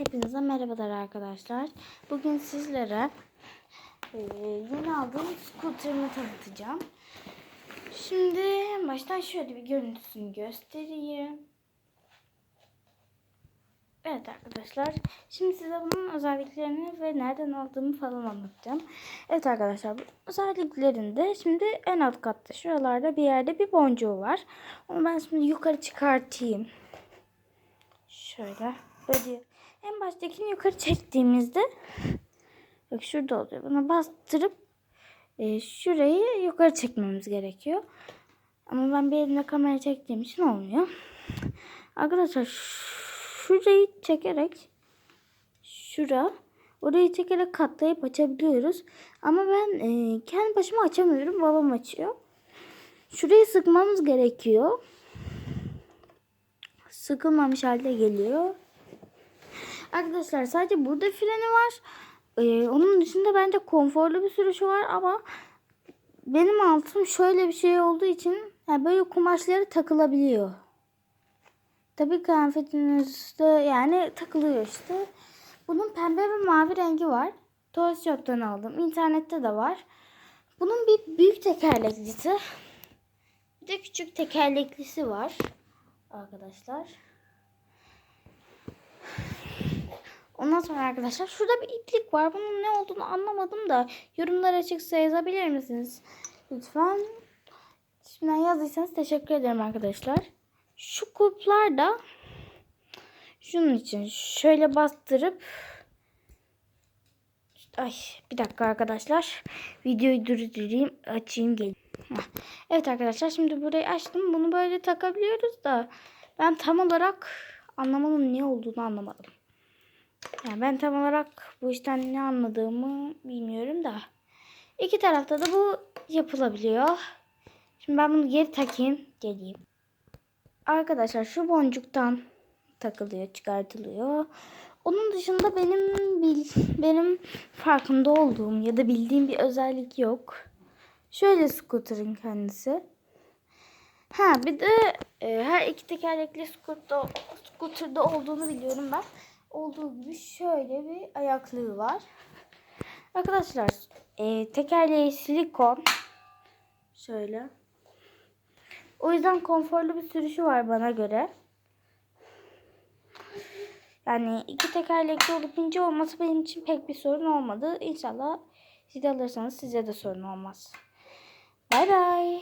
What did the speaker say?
Hepinize merhabalar arkadaşlar. Bugün sizlere e, yeni aldığım scooter'ımı tanıtacağım. Şimdi baştan şöyle bir görüntüsünü göstereyim. Evet arkadaşlar. Şimdi size bunun özelliklerini ve nereden aldığımı falan anlatacağım. Evet arkadaşlar bu özelliklerinde şimdi en alt katta şuralarda bir yerde bir boncuğu var. Onu ben şimdi yukarı çıkartayım. Şöyle. Böyle en baştakini yukarı çektiğimizde bak şurada oluyor. Buna bastırıp e, şurayı yukarı çekmemiz gerekiyor. Ama ben bir elimle kamera çektiğim için olmuyor. Arkadaşlar şurayı çekerek şura orayı çekerek katlayıp açabiliyoruz. Ama ben e, kendi başıma açamıyorum. Babam açıyor. Şurayı sıkmamız gerekiyor. Sıkılmamış halde geliyor. Arkadaşlar sadece burada freni var. Ee, onun dışında bence konforlu bir sürüşü var ama benim altım şöyle bir şey olduğu için yani böyle kumaşları takılabiliyor. Tabii kıyafetinizde yani takılıyor işte. Bunun pembe ve mavi rengi var. Toys Shop'tan aldım. İnternette de var. Bunun bir büyük tekerleklisi. Bir de küçük tekerleklisi var. Arkadaşlar. Ondan sonra arkadaşlar şurada bir iplik var. Bunun ne olduğunu anlamadım da yorumlar açıksa yazabilir misiniz? Lütfen. Şimdiden yazdıysanız teşekkür ederim arkadaşlar. Şu kulplar da şunun için şöyle bastırıp Ay bir dakika arkadaşlar. Videoyu durdurayım. Açayım gelin. Evet arkadaşlar şimdi burayı açtım. Bunu böyle takabiliyoruz da ben tam olarak anlamadım ne olduğunu anlamadım. Yani ben tam olarak bu işten ne anladığımı bilmiyorum da. İki tarafta da bu yapılabiliyor. Şimdi ben bunu geri takayım. Geleyim. Arkadaşlar şu boncuktan takılıyor, çıkartılıyor. Onun dışında benim bil, benim farkında olduğum ya da bildiğim bir özellik yok. Şöyle scooter'ın kendisi. Ha bir de e, her iki tekerlekli scooter'da, scooter'da olduğunu biliyorum ben olduğu gibi şöyle bir ayaklığı var. Arkadaşlar e, tekerleği silikon. Şöyle. O yüzden konforlu bir sürüşü var bana göre. Yani iki tekerlekli olup ince olması benim için pek bir sorun olmadı. İnşallah siz alırsanız size de sorun olmaz. Bay bay.